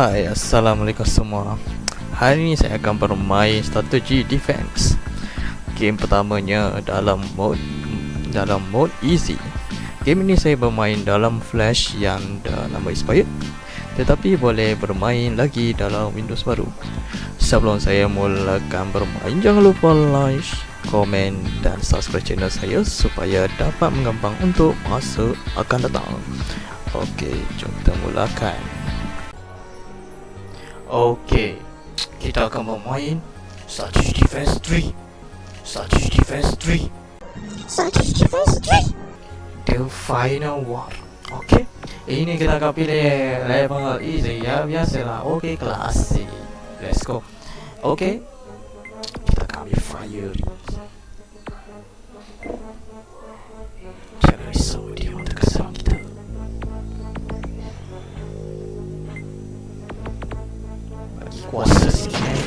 Hai, Assalamualaikum semua. Hari ini saya akan bermain strategi defense. Game pertamanya dalam mode dalam mode easy. Game ini saya bermain dalam flash yang dah lama expired Tetapi boleh bermain lagi dalam Windows baru. Sebelum saya mulakan bermain Jangan lupa like, komen dan subscribe channel saya Supaya dapat mengembang untuk masa akan datang. Okey, jom kita mulakan. Okey, kita akan bermain Strategy Defense 3 Strategy Defense 3 Strategy Defense 3 The Final War. Okey, ini kita akan pilih level easy. Ya Biasalah, okey klasik Let's go. Okey fire Jangan risau dia untuk keserang kita Bagi kuasa sikit eh.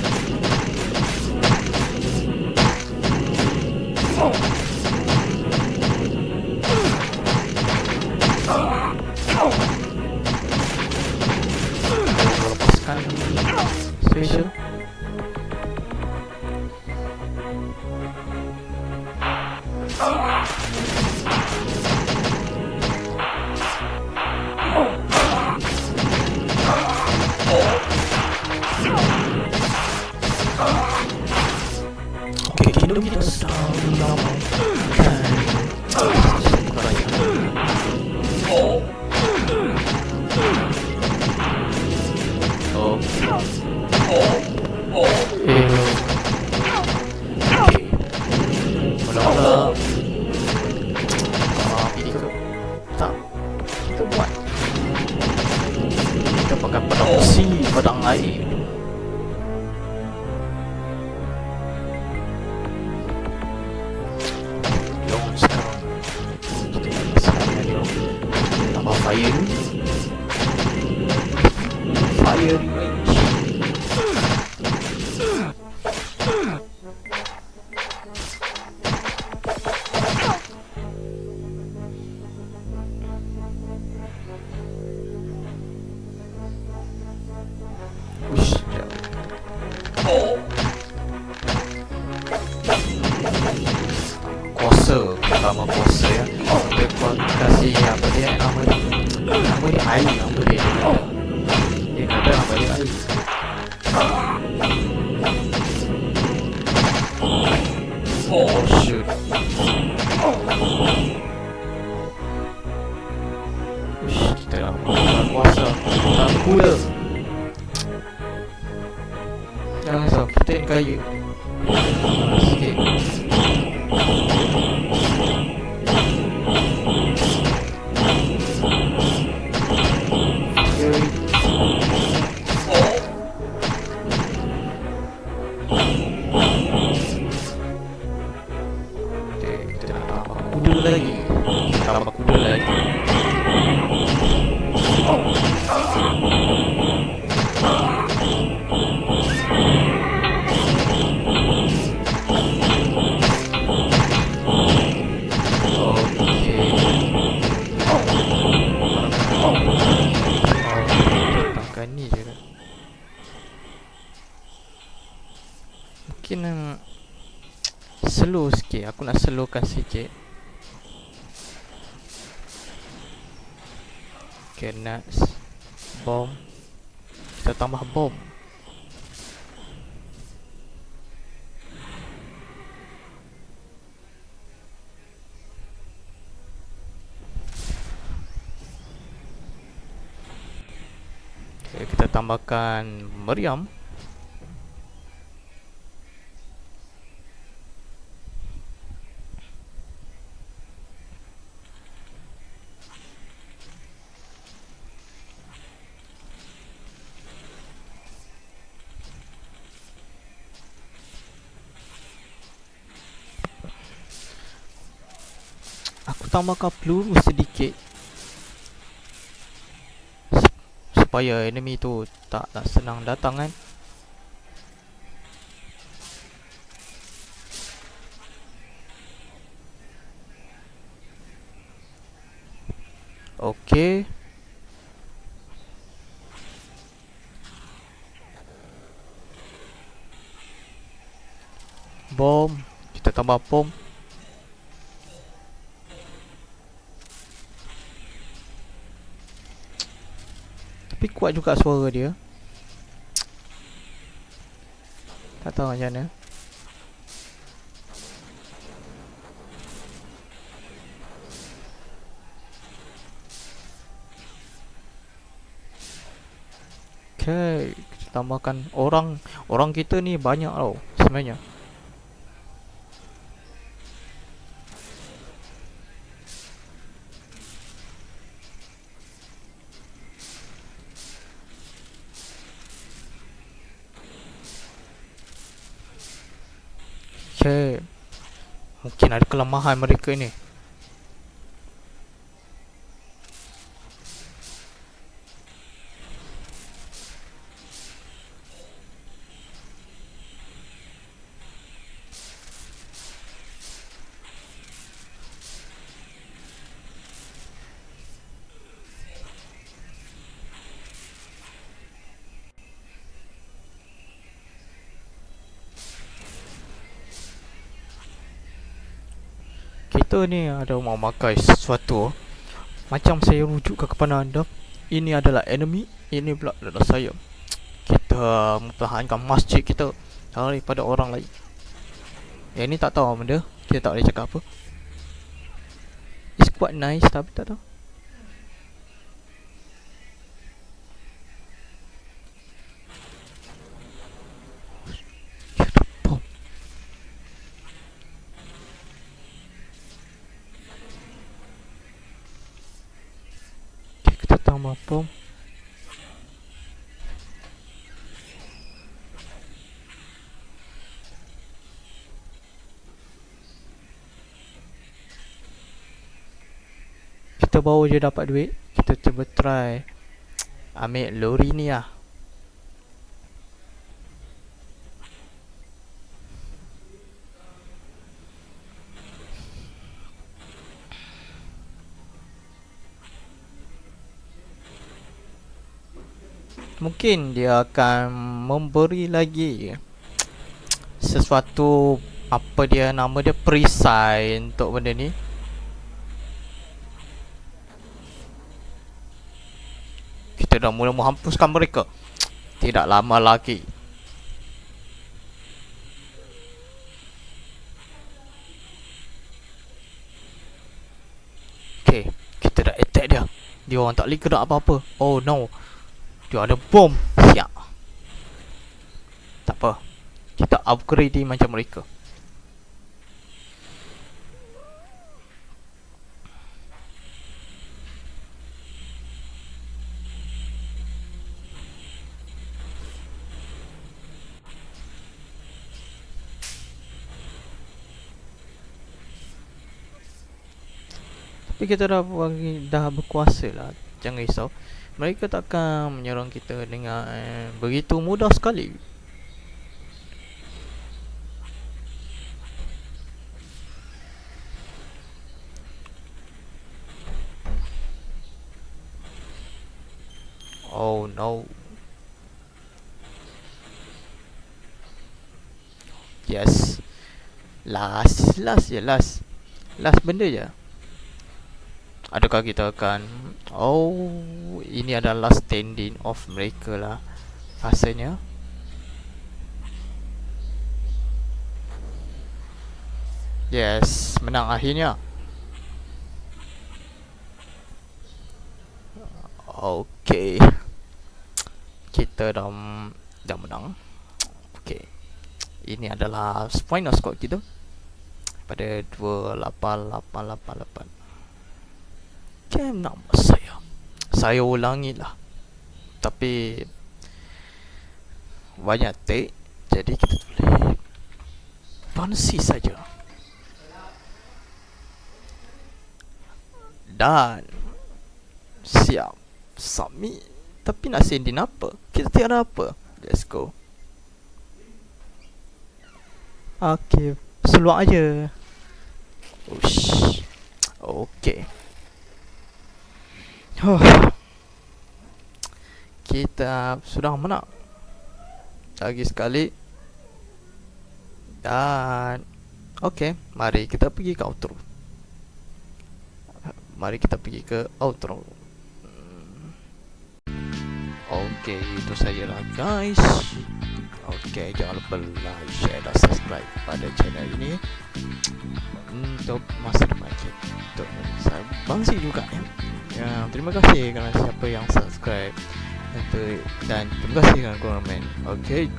Lepaskan Special Melawan Oh. Eh. Ah, kita tak kita buat kita pakai pedang besi pedang air Kuasa Pertama kuasa ya Kita kuat kasih apa dia Nama dia Nama dia air Nama dia Dia kata nama dia air Oh shoot. Ush, kita dah menggunakan kuasa Tak cooler Jangan salah, putin kayu Sikit Aku nak slowkan sikit. Okay nuts Bomb Kita tambah bomb Okay, kita tambahkan meriam Aku tambahkan peluru sedikit Sup- Supaya enemy tu tak, tak senang datang kan Okey. Bom. Kita tambah bom. Tapi kuat juga suara dia. Tak tahu macam mana. Okay, kita tambahkan orang orang kita ni banyak tau sebenarnya. Okay. Mungkin ada kelemahan mereka ini. Kita ni ada mau makai sesuatu Macam saya rujukkan kepada anda Ini adalah enemy Ini pula adalah saya. Kita mempertahankan masjid kita Daripada orang lain. Yang ni tak tahu benda Kita tak boleh cakap apa. It's quite nice tapi tak tahu Kita baru je dapat duit Kita cuba try. Ambil lori ni lah. Mungkin dia akan memberi lagi Sesuatu Apa dia nama dia Perisai untuk benda ni Kita dah mula menghapuskan mereka. Tidak lama lagi. Okay Kita dah attack dia. Dia orang tak gerak apa-apa. Oh no. Dia ada bom. Siap. Tak apa. Kita upgrade dia macam mereka Tapi kita dah dah berkuasa lah. Jangan risau. Mereka takkan menyerang kita dengan eh, begitu mudah sekali. Oh no. Yes. Last Last je last. Last benda je Adakah kita akan Oh Ini adalah standing of mereka lah Rasanya? Yes Menang akhirnya. Okay. Kita dah Dah menang. Okay. Ini adalah Final score kita. Pada 288888 Macam nama saya Saya ulangi lah. Tapi Banyak take Jadi kita boleh Fancy saja. Dan Siap. Submit Tapi nak sending apa? Kita tiada apa. Let's go. Okay Seluar aja. Ush. Okay Huh. Kita sudah menang. Lagi sekali. Dan Okay Mari kita pergi ke outro. Mari kita pergi ke outro. Hmm. Okay itu sajalah guys Okay jangan lupa like, share dan subscribe pada channel ini Untuk masa depan Untuk saya bangsi juga ya Ya, terima kasih kerana siapa yang subscribe dan terima kasih kerana komen. Okey.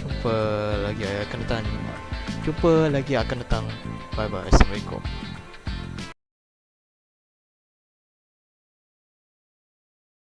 Jumpa lagi akan datang. Jumpa lagi akan datang. Bye bye. Assalamualaikum.